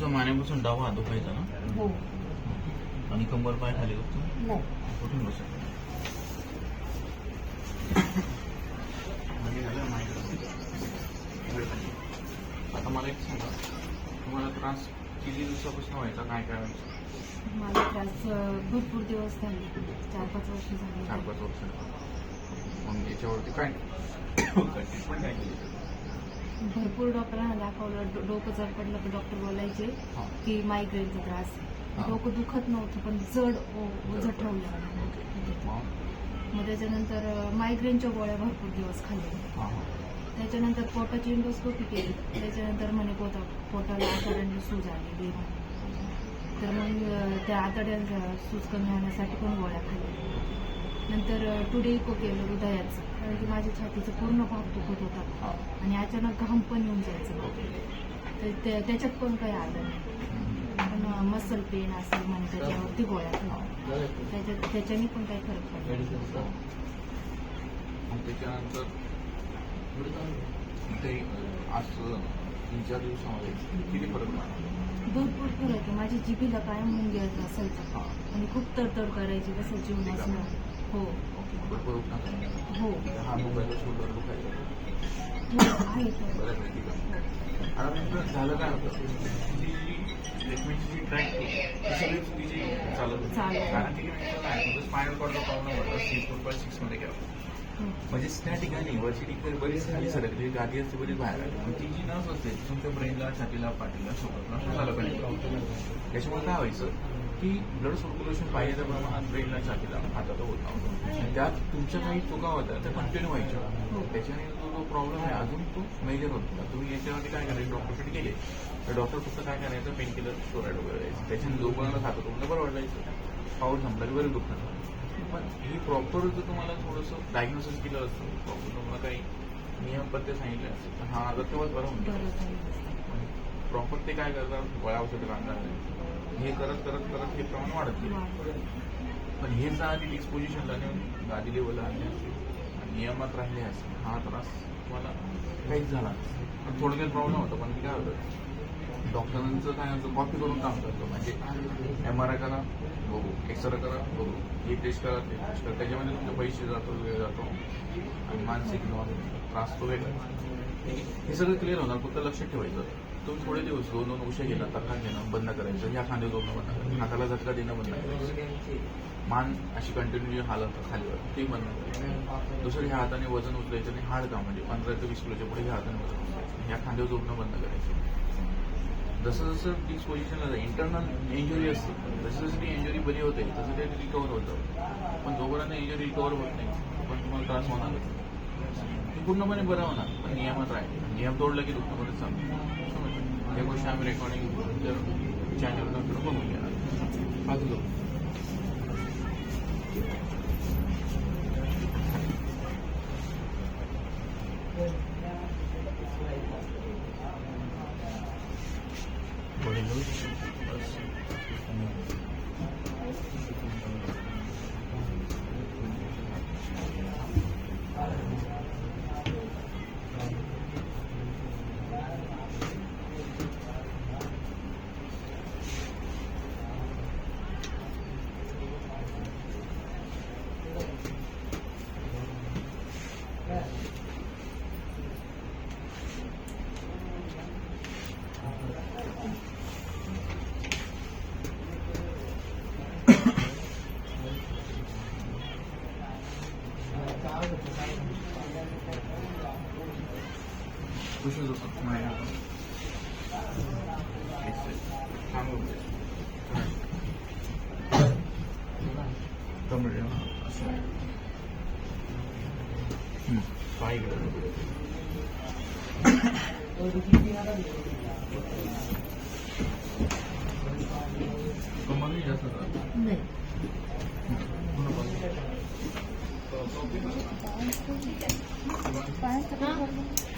तुमचा मानेपासून डावा हात दुखायचा ना? हो. आणि कंबर पाय खाली बसतो नाही? कुठून म्हणजे झालं माहिती आता मला एक सांगा. तुम्हाला त्रास किती दिवसापासून व्हायचा? काय काय व्हायचं मला त्रास अं, भरपूर दिवस झाले. चार पाच वर्ष चार झाले. पाच वर्ष मग याच्यावरती काय? ट्रीटमेंट काय केली? भरपूर डॉक्टरांना दाखवलं. डोकं जड पडलं तर डॉक्टर बोलायचे की मायग्रेनचा त्रास. डोकं दुखत नव्हतं पण जड ओ- ओझं ठेवलं. मग त्याच्यानंतर मायग्रेनच्या गोळ्या भरपूर दिवस खाल्ल्या. त्याच्यानंतर पोटाची इंडोस्कोपी केली. त्याच्यानंतर म्हणे पोटा पोटाला आतड्यांची सूज आलेली आहे. तर मग त्या आतड्यांचा सूज कमी होण्यासाठी पण गोळ्या खाल्ल्या. नंतर टुडे इको केलं हृदयाचं. कारण की माझ्या छातीचा पूर्ण भाग दुखत होता. आणि अचानक घाम पण येऊन जायचं. तर त्या- त्याच्यात पण काही आलं नाही. पण मसल पेन असेल म्हणे त्याच्यावरती गोळ्या त्याच्यात त्याच्याने पण काही फरक पडला मग त्याच्यानंतर ते असं तीन चार दिवसामध्ये किती फरक पडला? भरपूर फरक आहे. माझी जिभेला कायम मुंग्या असायचा. हां. आणि खूप तडतड करायची कसं जीव हो. हो. हा. आहे आता झालं काय जी ट्रॅक ती चालत कारण स्पायनल कॉर्डचा प्रॉब्लेम होता सी फोर सिक्समध्ये गेला म्हणजे त्या ठिकाणी वरची ठिकाणी बरीच खाली सरकली गादी असते बरीच बाहेर आली ती जी नस असते तुमच्या ब्रेनला छातीला पाठीला सोबत नष्ट झालं पाहिजे त्याच्यामुळे काय व्हायचं की ब्लड सर्क्युलेशन पाहिजे त्या प्रमाणात ब्रेनला छातीला हाताला होत नव्हतं आणि त्यात तुमच्या काही चुका होत्या त्या कंटिन्यू व्हायच्या. हो. त्याच्याने जो जो प्रॉब्लेम आहे अजून तो मेजर होत होता तुम्ही याच्यामध्ये काय करायचं? डॉक्टरकडे गेले. तर डॉक्टर फक्त काय करायचं? पेन किलर स्टोराईड वगैरे द्यायचं. त्याच्याने जोपर्यंत खातं तुम्हाला बरं वाटायचं पाऊस संपला बरं दुखणार पण ही प्रॉपर जर तुम्हाला थोडंसं डायग्नोसिस केलं असतं प्रॉपर तुम्हाला काही नियम पत्ते सांगितले असते हा आजार तेव्हाच बरा होऊन. प्रॉपर ते काय करतात? गोळ्या औषधं काढतात हे करत करत करत हे प्रमाण वाढत गेलं. पण हे जर आधी डिस्पोजिशनला नेऊन गादी लेवलला आणले असते आणि नियमात राहिले असते हा त्रास तुम्हाला काहीच झाला नसता. पण थोडक्यात प्रॉब्लेम होता पण ते काय होतं? डॉक्टरांचं काय होतं कॉपी करून काम करतं. म्हणजे एम आर आय करा बघू. एक्सरे करा बघू. हे टेस्ट करा ते टेस्ट करा. त्याच्यामध्ये तुमचे पैसे जातो वेळ जातो. आणि मानसिक त्रास तो वेगळा हे सगळं क्लिअर होणार फक्त लक्ष ठेवायचं. तुम्ही थोडे दिवस दोन दोन उशा घेणं तक्का घेणं बंद करायचं ह्या खांदे दोन बंद करायचं हाताला झटका देणं बंद करायचं. मान अशी कंटिन्यू हालत खालीवर ते बंद करायचं. दुसरं ह्या हाताने वजन उचलायचं आणि हाड काम म्हणजे पंधरा ते वीस किलोच्या पुढे ह्या हाताने वजन उचलायचं ह्या खांद्यावर जोडणं बंद करायचं. जसं जसं डिस्पोजिशन इंटरनल इंजुरी असते जसं जसं ती इंजुरी बरी होते तसं ते रिकवर होतं. पण जोपर्यंत इंजुरी रिकवर होत नाही पण तुम्हाला त्रास होणार ती पूर्णपणे बरं होणार पण नियमात राहील. नियम तोडलं की दुखणं परत चालू या गोष्टी आम्ही रेकॉर्डिंग चॅनलवर बघून घेणार बाजूला खुश होतो माझ्या कमरे असं हम्म, पाय इकडे कमर नाही जास्त त्रास. नाही पूर्ण बाजू. तर तिथे खूप कप आहेत ना आहेत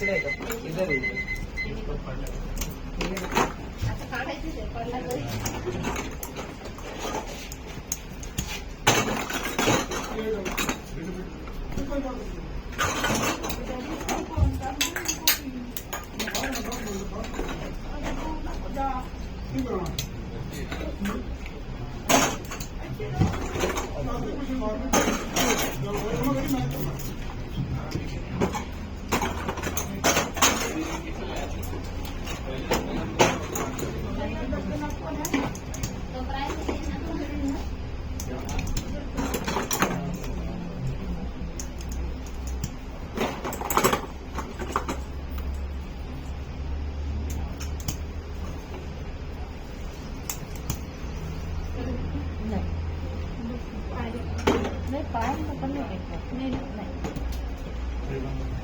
तरी तो प्रायव्हेट आहे ना. नाही पाय पण नाही नाही